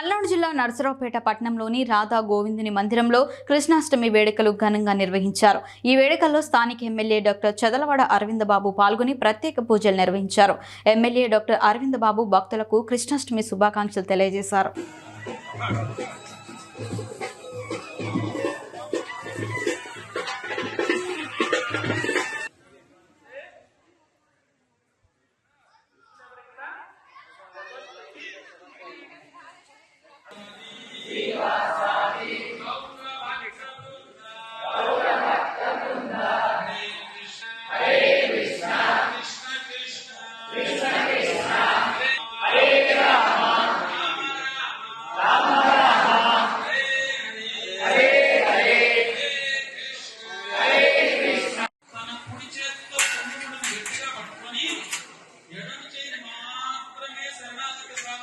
పల్నాడు జిల్లా నరసరావుపేట పట్టణంలోని రాధా గోవిందుని మందిరంలో కృష్ణాష్టమి వేడుకలు ఘనంగా నిర్వహించారు. ఈ వేడుకల్లో స్థానిక ఎమ్మెల్యే డాక్టర్ చదలవాడ అరవింద బాబు పాల్గొని ప్రత్యేక పూజలు నిర్వహించారు. ఎమ్మెల్యే డాక్టర్ అరవింద బాబు భక్తులకు కృష్ణాష్టమి శుభాకాంక్షలు తెలియజేశారు.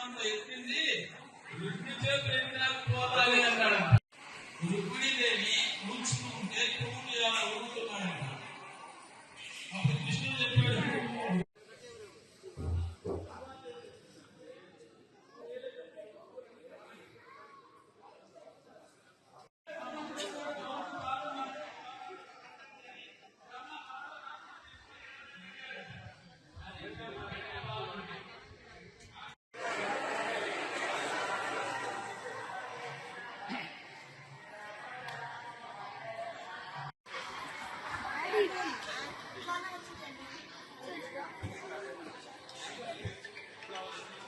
శరణాగతి ఎత్తింది రెండు చేతులు ఎత్తినా పోతాలి అన్నాడు రుక్మిణీదేవి దేవి ఉంటే పువ్వులు అలా ఊరుకున్నాడు 那是简单，确实。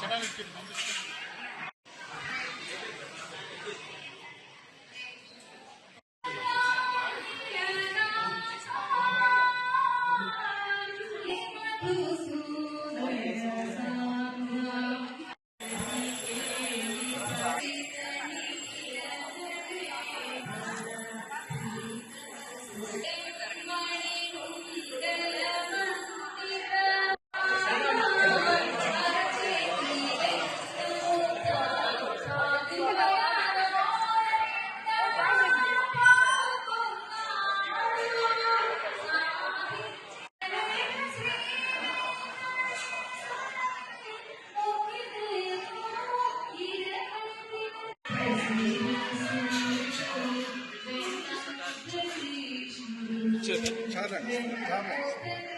Gracias. 是家长家长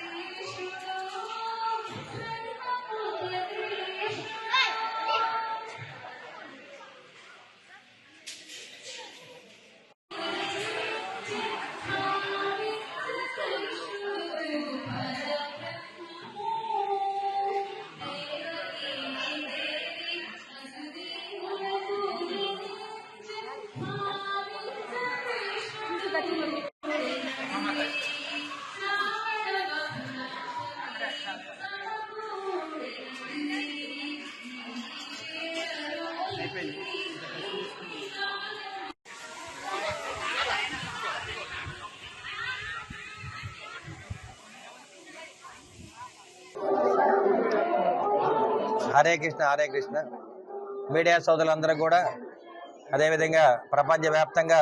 హరే కృష్ణ హరే కృష్ణ. మీడియా సోదరులందరూ కూడా అదేవిధంగా ప్రపంచవ్యాప్తంగా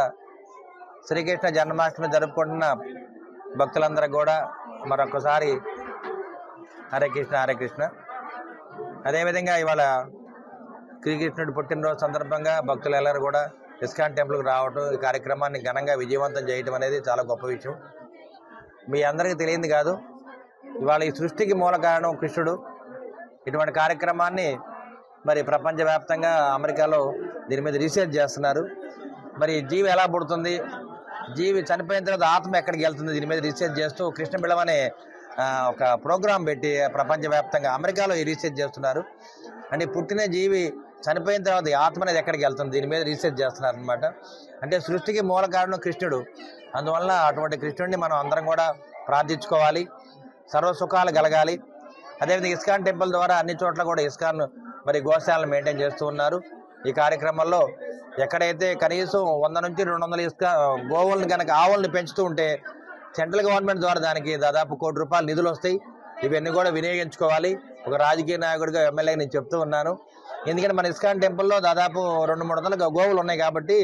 శ్రీకృష్ణ జన్మాష్టమి జరుపుకుంటున్న భక్తులందరూ కూడా మరొకసారి హరే కృష్ణ హరే కృష్ణ. అదేవిధంగా ఇవాళ శ్రీకృష్ణుడి పుట్టినరోజు సందర్భంగా భక్తులు ఎల్లరూ కూడా ఇస్కాన్ టెంపుల్కి రావటం ఈ కార్యక్రమాన్ని ఘనంగా విజయవంతం చేయటం అనేది చాలా గొప్ప విషయం. మీ అందరికీ తెలియంది కాదు. ఇవాళ ఈ సృష్టికి మూల కారణం కృష్ణుడు. ఇటువంటి కార్యక్రమాన్ని మరి ప్రపంచవ్యాప్తంగా అమెరికాలో దీని మీద రీసెర్చ్ చేస్తున్నారు. మరి జీవి ఎలా పుడుతుంది? జీవి చనిపోయిన తర్వాత ఆత్మ ఎక్కడికి వెళ్తుంది? దీని మీద రీసెర్చ్ చేస్తూ కృష్ణ బిళ్ళం అనే ఒక ప్రోగ్రాం పెట్టి ప్రపంచవ్యాప్తంగా అమెరికాలో ఈ రీసెర్చ్ చేస్తున్నారు. అంటే పుట్టిన జీవి చనిపోయిన తర్వాత ఈ ఆత్మ అనేది ఎక్కడికి వెళ్తుంది? దీని మీద రీసెర్చ్ చేస్తున్నారు అనమాట అంటే సృష్టికి మూల కారణం కృష్ణుడు. అందువల్ల అటువంటి కృష్ణుడిని మనం అందరం కూడా ప్రార్థించుకోవాలి. సర్వసుఖాలు కలగాలి. అదేవిధంగా ఇస్కాన్ టెంపుల్ ద్వారా అన్ని చోట్ల కూడా ఇస్కాన్ మరి గోశాలను మెయింటైన్ చేస్తూ ఉన్నారు. ఈ కార్యక్రమంలో ఎక్కడైతే కనీసం వంద నుంచి రెండు వందల ఇస్కా గోవులను కనుక ఆవులను పెంచుతూ ఉంటే సెంట్రల్ గవర్నమెంట్ ద్వారా దానికి దాదాపు కోటి రూపాయలు నిధులు వస్తాయి. ఇవన్నీ కూడా వినియోగించుకోవాలి. ఒక రాజకీయ నాయకుడిగా ఎమ్మెల్యే నేను చెప్తూ ఉన్నాను. ఎందుకంటే మన ఇస్కాన్ టెంపుల్లో దాదాపు రెండు మూడు వందల గోవులు ఉన్నాయి కాబట్టి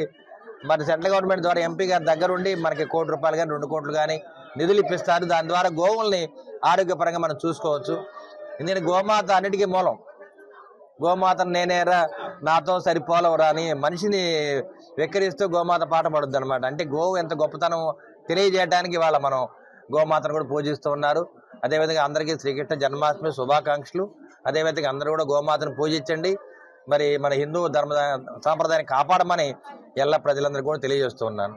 మరి సెంట్రల్ గవర్నమెంట్ ద్వారా ఎంపీ గారి దగ్గరుండి మనకి కోటి రూపాయలు కానీ రెండు కోట్లు కానీ నిధులు ఇప్పిస్తారు. దాని ద్వారా గోవుల్ని ఆరోగ్యపరంగా మనం చూసుకోవచ్చు. ఎందుకంటే గోమాత అన్నిటికీ మూలం. గోమాతను నేనేరా నాతో సరిపోలవరా అని మనిషిని వెక్కిరిస్తూ గోమాత పాట పడుద్ది అనమాట అంటే గోవు ఎంత గొప్పతనం తెలియజేయడానికి వాళ్ళ మనం గోమాతను కూడా పూజిస్తూ ఉన్నారు. అదేవిధంగా అందరికీ శ్రీకృష్ణ జన్మాష్టమి శుభాకాంక్షలు. అదేవిధంగా అందరూ కూడా గోమాతను పూజించండి. మరి మన హిందూ ధర్మ సాంప్రదాయాన్ని కాపాడమని ఎల్ల ప్రజలందరూ కూడా తెలియజేస్తూ ఉన్నాను.